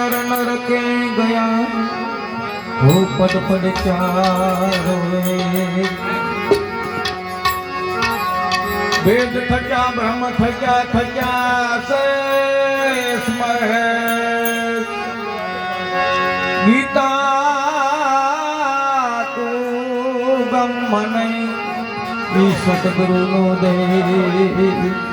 નર નર કે ગયા? હો પદ પદ ચારો વેદ થયા, બ્રહ્મ થયા થયા, શેષ મહેશ. ગીતા તું ગમ મને સદગુરુ નો દેવ.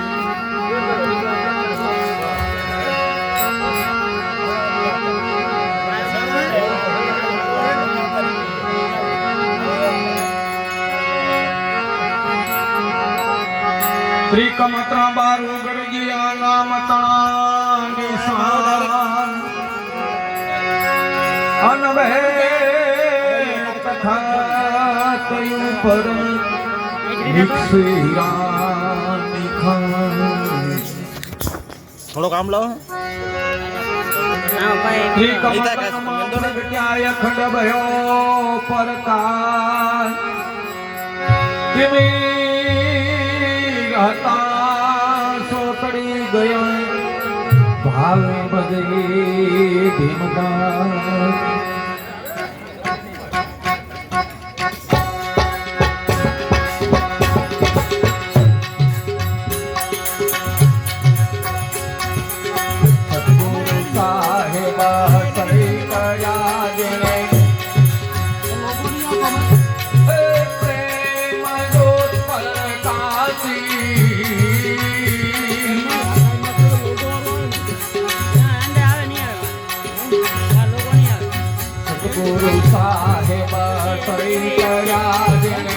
ત્રિકમત્ર બાર ઉગડગીયા નામ તણાગે સાર અનભે કથા તયુ પર થોડો કામ લાવો. ખંડ ભયો પરતા હતા સોતડી ગયા. ભાવે બદલી ભીમદાસ ગુરુ સાહેબ સૈતરાજને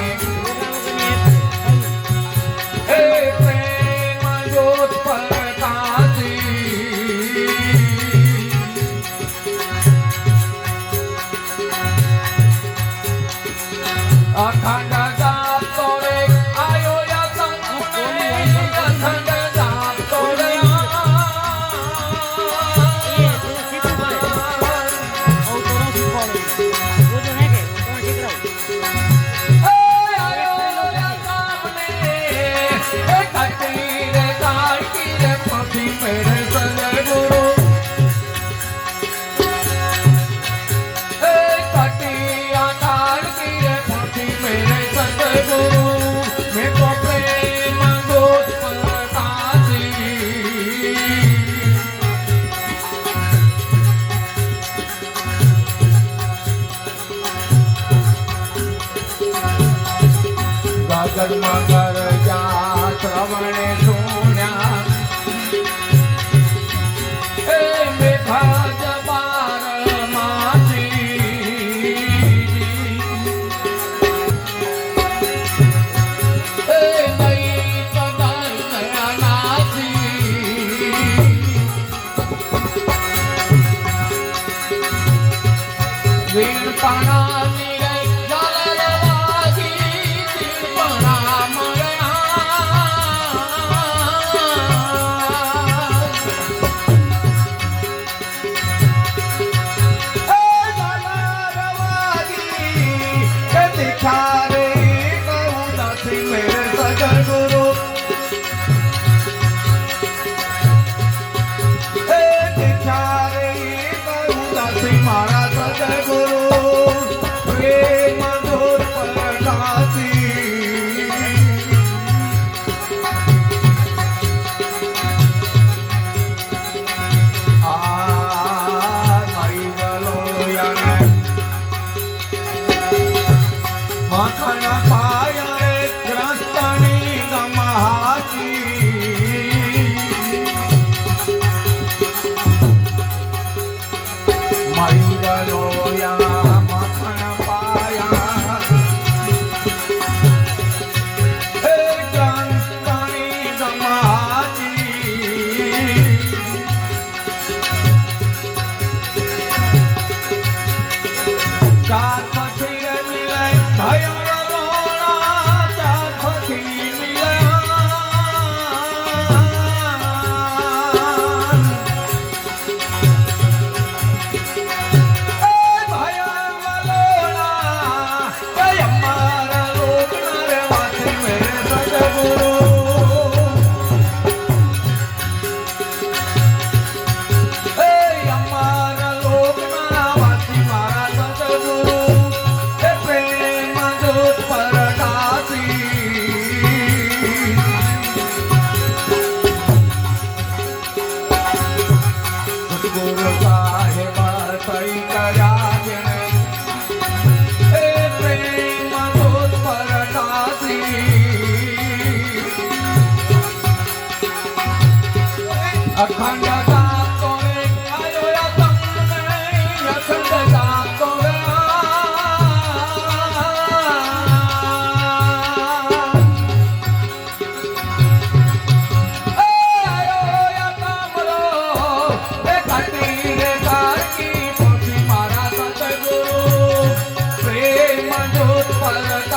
પ્રેમ જોત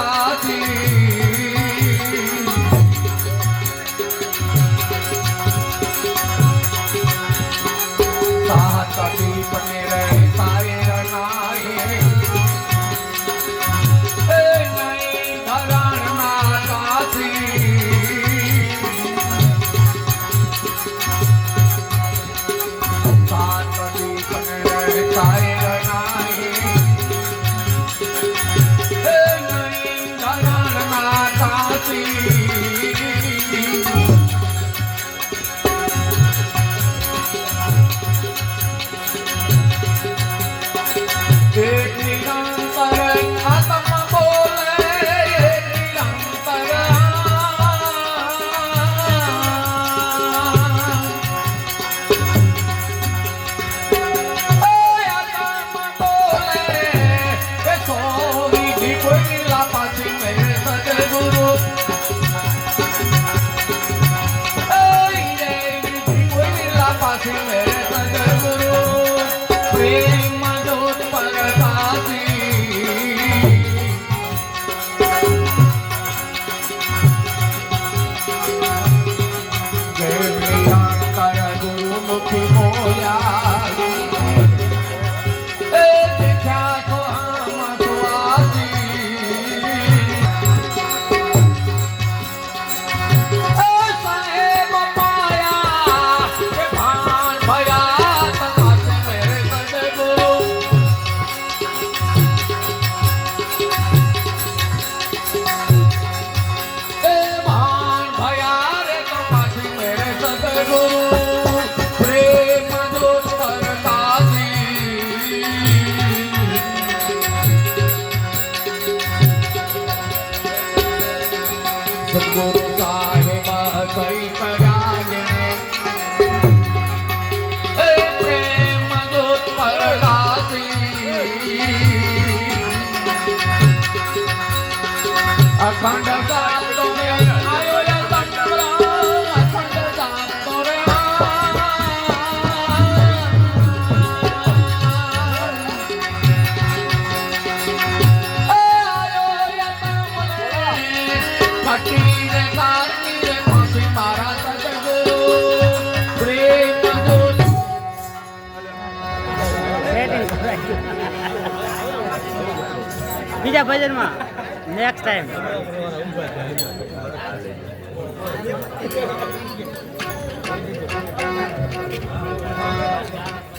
બીજા ભજનમાં. નેક્સ્ટ ટાઈમ આ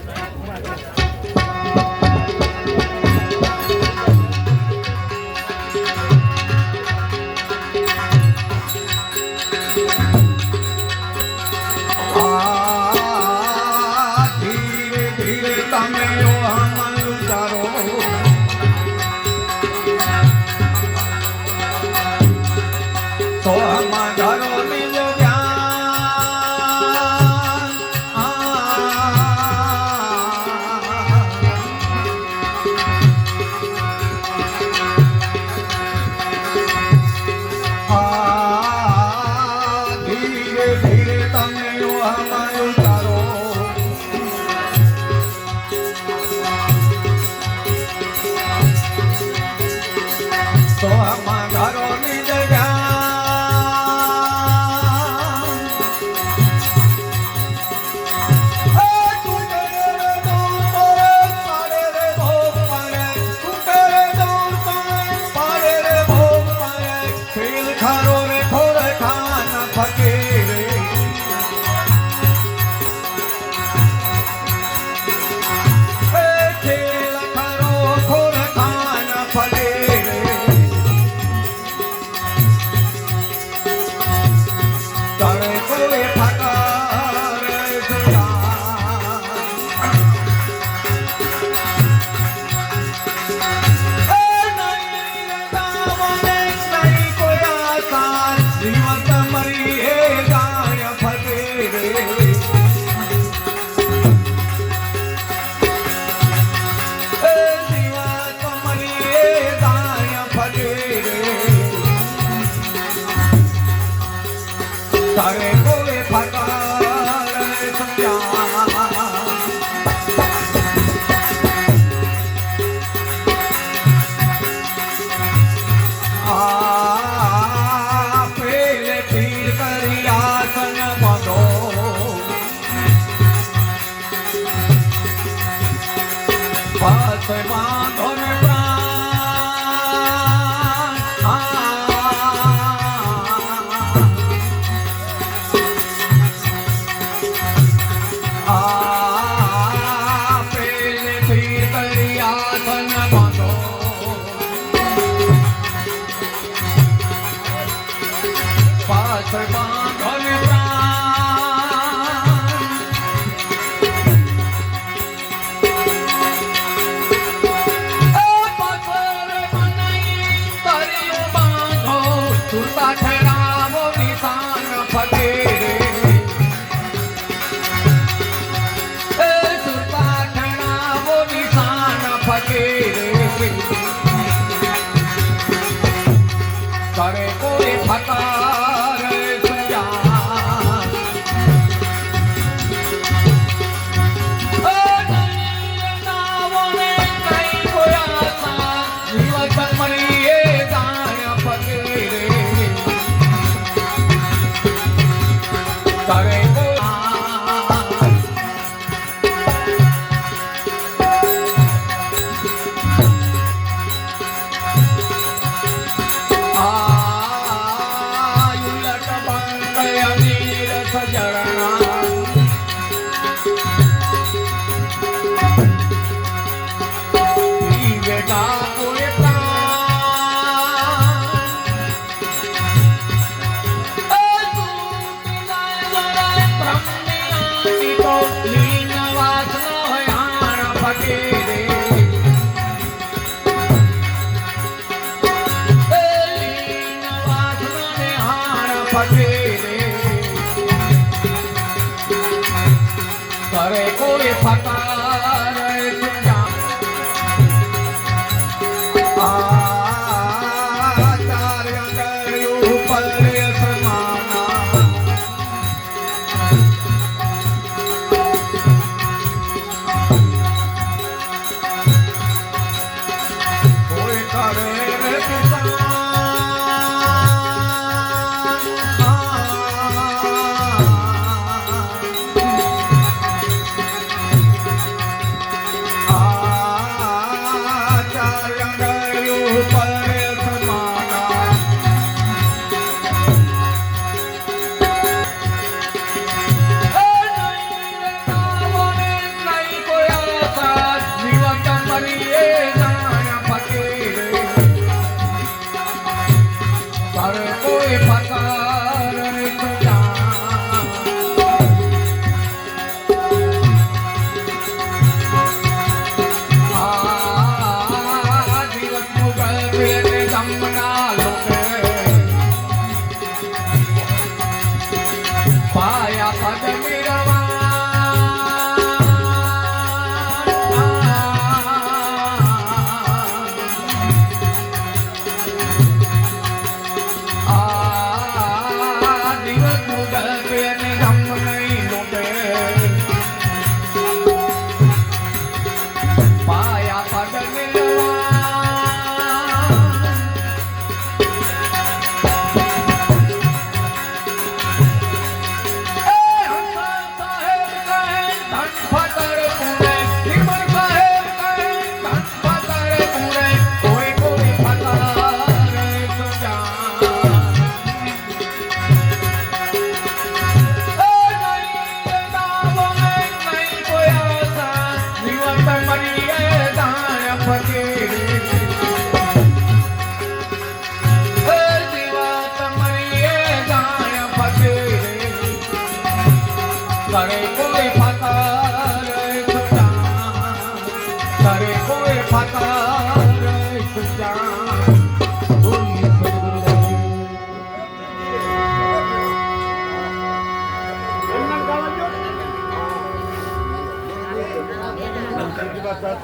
रे पिता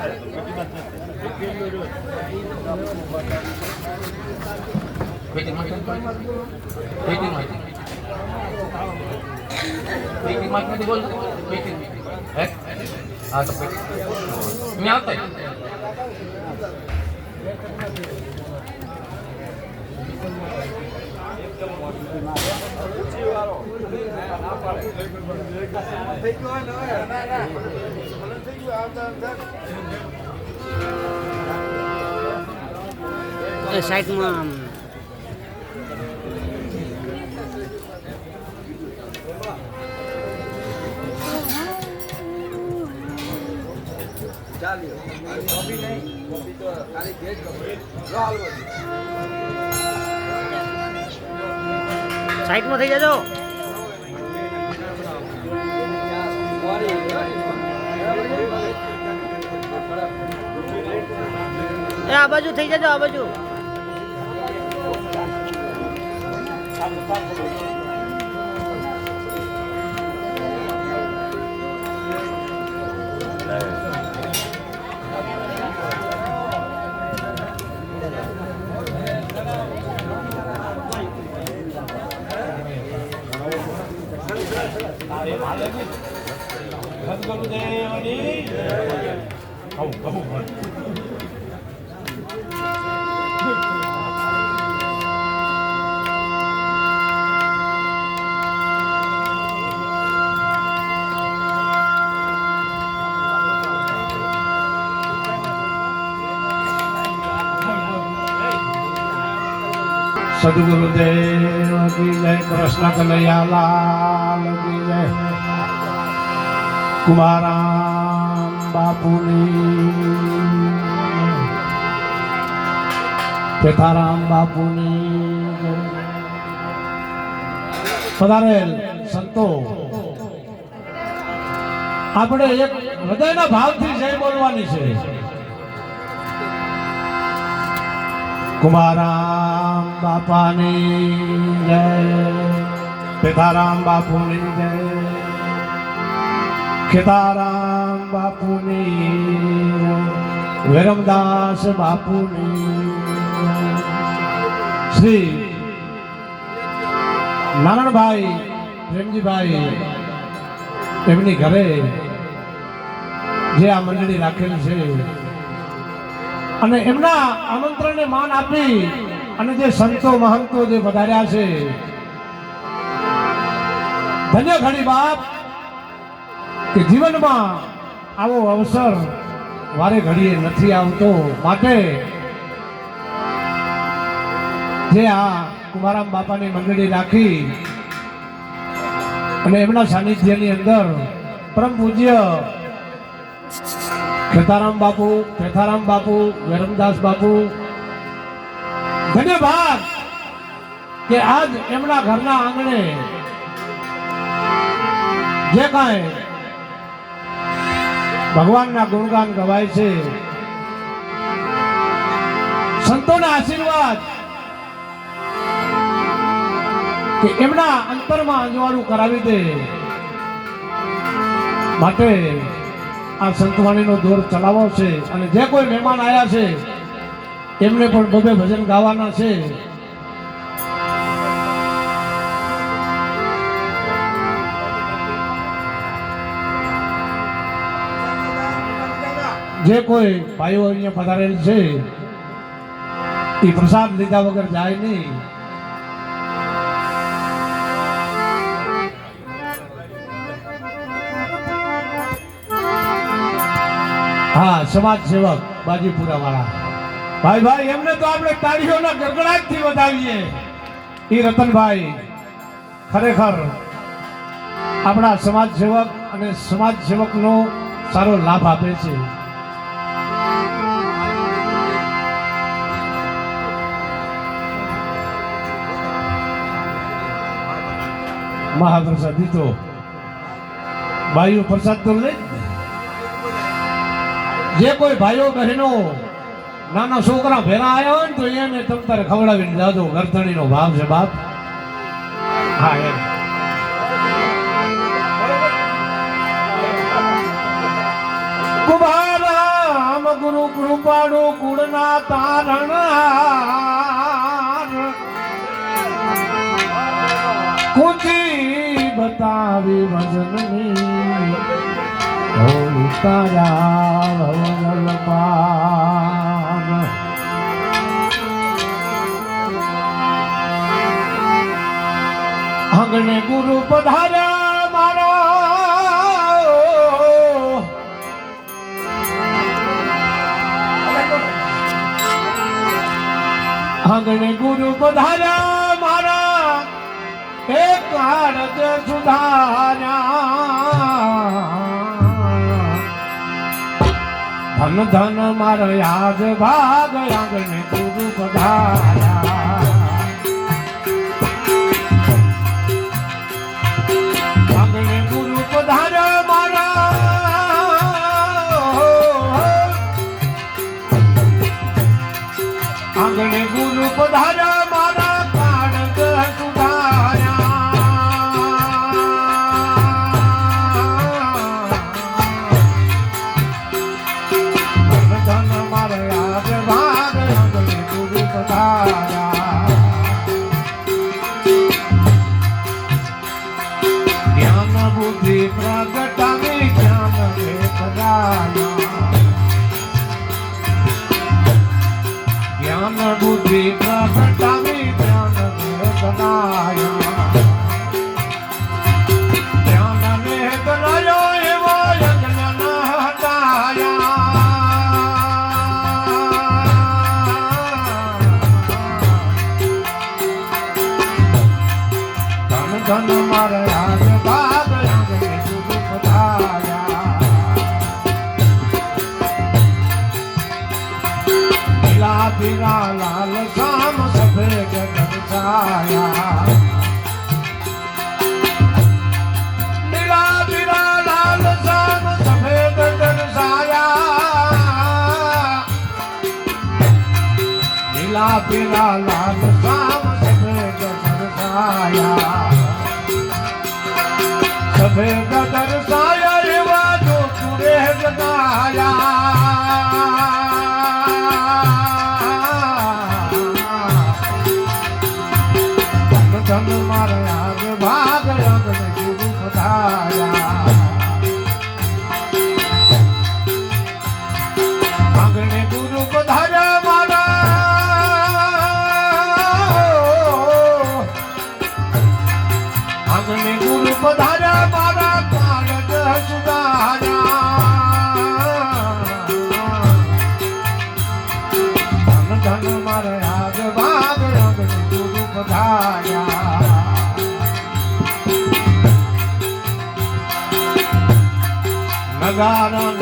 Waiting, waiting, waiting, waiting. Waiting, mic na goal. Waiting, waiting. Eh? Ah, tapos. Umiyak tayo. Thank you, I know. એ સાઈડમાં ચાલ્યો કોપી નહીં કોપી તો ખાલી ગેટ સાઈડમાં થઈ જજો એ આ બાજુ થઈ જજો આ બાજુ. સદગુરુદેવ કી જય, કૃષ્ણ કનૈયાલાલ કી જય. કુમારામ બાપુની. પેથારામ બાપુની. પધારેલ સંતો. આપણે એક હૃદયના ભાવથી જય બોલવાની છે. કુમારામ બાપાની જય. પેથારામ બાપુની જય. ખેતારામ બાપુની વિરમદાસ બાપુની શ્રી નારાયણભાઈ પ્રેમજીભાઈ એમની ઘરે જે આ મંડળી રાખેલી છે. અને એમના આમંત્રણને માન આપી અને જે સંતો મહંતો જે વધાર્યા છે, ધન્ય ઘણી બાપ કે જીવનમાં આવો અવસર વારે ઘડીએ નથી આવતો. માટે જે આ કુમારામ બાપાની મંડળી રાખી અને એમના સાનિધ્યની અંદર પરમ પૂજ્ય ખેતારામ બાપુ ખેતારામ બાપુ, વેરમદાસ બાપુ ધન્યવાદ કે આજ એમના ઘરના આંગણે જે કાંઈ ભગવાનના ગુણગાન ગવાય છે, સંતોના આશીર્વાદ કે એમના અંતરમાં અંજવાળું કરાવી દે માટે આ સંતવાણીનો દોર ચલાવો છે અને જે કોઈ મહેમાન આવ્યા છે એમને પણ બબે ભજન ગાવાના છે. જે કોઈ ભાઈઓ અહીંયા પધારેલ છે, એ પ્રસાદ લીધા વગર જાય નહીં. હા, સમાજ સેવક બાજીપુરા વાળા ભાઈ ભાઈ, એમને તો આપણે તાળીઓના ગડગડાટથી વધાવીએ. એ રતનભાઈ, ખરેખર આપણા સમાજ સેવક અને સમાજ સેવકનો સારો લાભ આપે છે. મહાપ્રસાદ દીધો ભાઈઓ પ્રસાદ તો લઈ જે કોઈ ભાઈઓ બહેનો નાના છોકરા ભેરા આવ્યા હોય ને તો એને તમ તારે ખવડાવીને જાજો. ગરથણીનો ભાવ છે બાપ. હા, એમ. ગુરુ કૃપાળુ કુળના તારણ. કુચી બતાવી ભજનની શરણે ગુરુ પધાર્યા મારા. આંગણે ગુરુ પધાર્યા મારા. હે કારજ સુધાર્યા. ધન ધન મારા યાદ ભાગ આંગણે ગુરુ પધાર્યા. પીરા લાલ શામ સફેદ છાયા પીરા પીરા લાલ શામ સફેદ છાયા પીલા છાયા સફેદ God on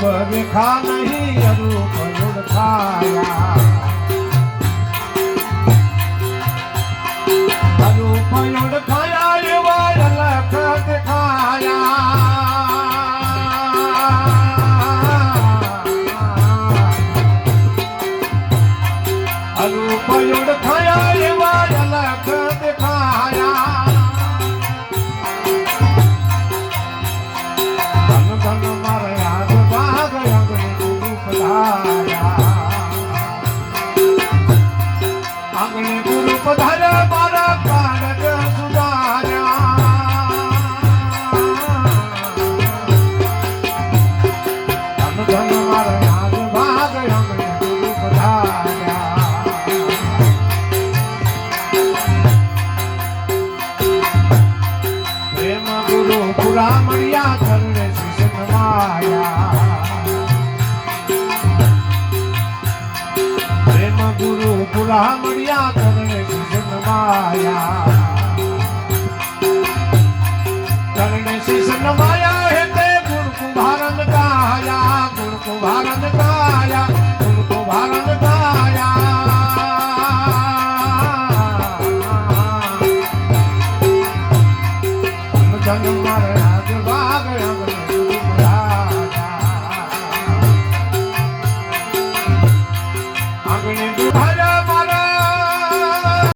રૂપ દેખા નહીં અરૂપ રૂપ ખાયા